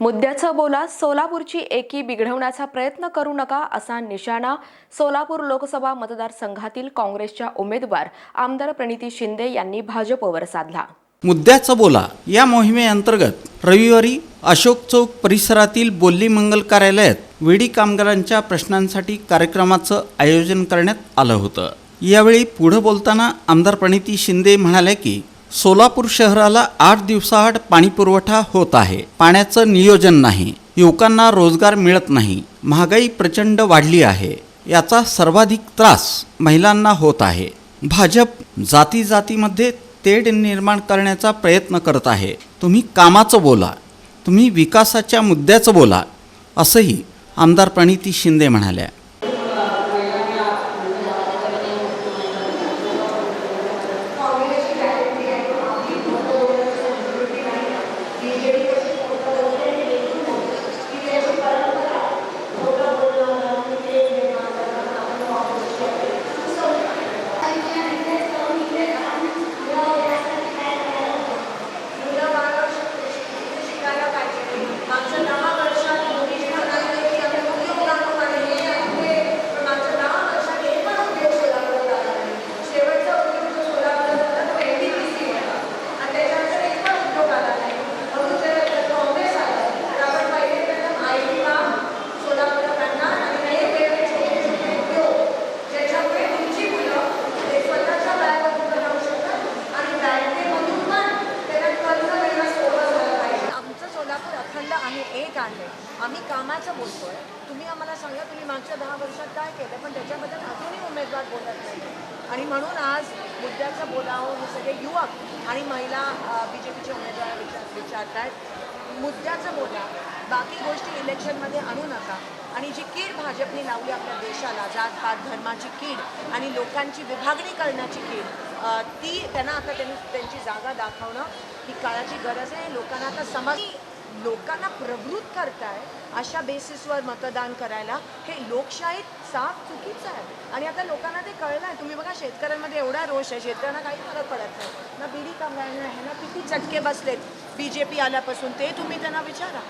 मुद्द्याचं बोला सोलापूरची एकी बिघडवण्याचा प्रयत्न करू नका असा निशाणा सोलापूर लोकसभा मतदारसंघातील काँग्रेसच्या उमेदवार आमदार प्रणिती शिंदे यांनी भाजपवर साधला. मुद्द्याचं बोला. या मोहिमेअंतर्गत रविवारी अशोक चौक परिसरातील बोल्ली मंगल कार्यालयात विडी कामगारांच्या प्रश्नांसाठी कार्यक्रमाचं आयोजन करण्यात आलं होतं. यावेळी पुढं बोलताना आमदार प्रणिती शिंदे म्हणाल्या की सोलापूर शहराला आठ दिवसाआड पाणीपुरवठा होत आहे. पाण्याचं नियोजन नाही. युवकांना रोजगार मिळत नाही. महागाई प्रचंड वाढली आहे. याचा सर्वाधिक त्रास महिलांना होत आहे. भाजप जाती जातीमध्ये तेढ निर्माण करण्याचा प्रयत्न करत आहे. तुम्ही कामाचं बोला. तुम्ही विकासाच्या मुद्द्याचं बोला. असंही आमदार प्रणिती शिंदे म्हणाल्या. आहे आहे. आम्ही कामाचं बोलतोय. तुम्ही आम्हाला सांगा तुम्ही मागच्या दहा वर्षात काय केलं पण त्याच्याबद्दल अजूनही उमेदवार बोलत नाही आणि म्हणून आज मुद्द्याचं बोलावं हे सगळे युवक आणि महिला बी जे पीचे उमेदवार विचार विचारत आहेत मुद्द्याचं बोला. बाकी गोष्टी इलेक्शनमध्ये आणू नका. आणि जी कीड भाजपने लावली आपल्या देशाला जात पात धर्माची कीड आणि लोकांची विभागणी करण्याची कीड ती त्यांना आता त्यांनी त्यांची जागा दाखवणं ही काळाची गरज आहे. लोकांना आता समज लोकांना प्रवृत्त करताय अशा बेसिसवर मतदान करायला हे लोकशाहीत साफ चुकीचं आहे. आणि आता लोकांना ते कळलं आहे तुम्ही बघा शेतकऱ्यांमध्ये एवढा रोष आहे. शेतकऱ्यांना काही फरक पडत नाही. ना बिडी कामगारांना आहे ना किती चटके बसलेत. बी जे पी आल्यापासून. ते तुम्ही त्यांना विचारा.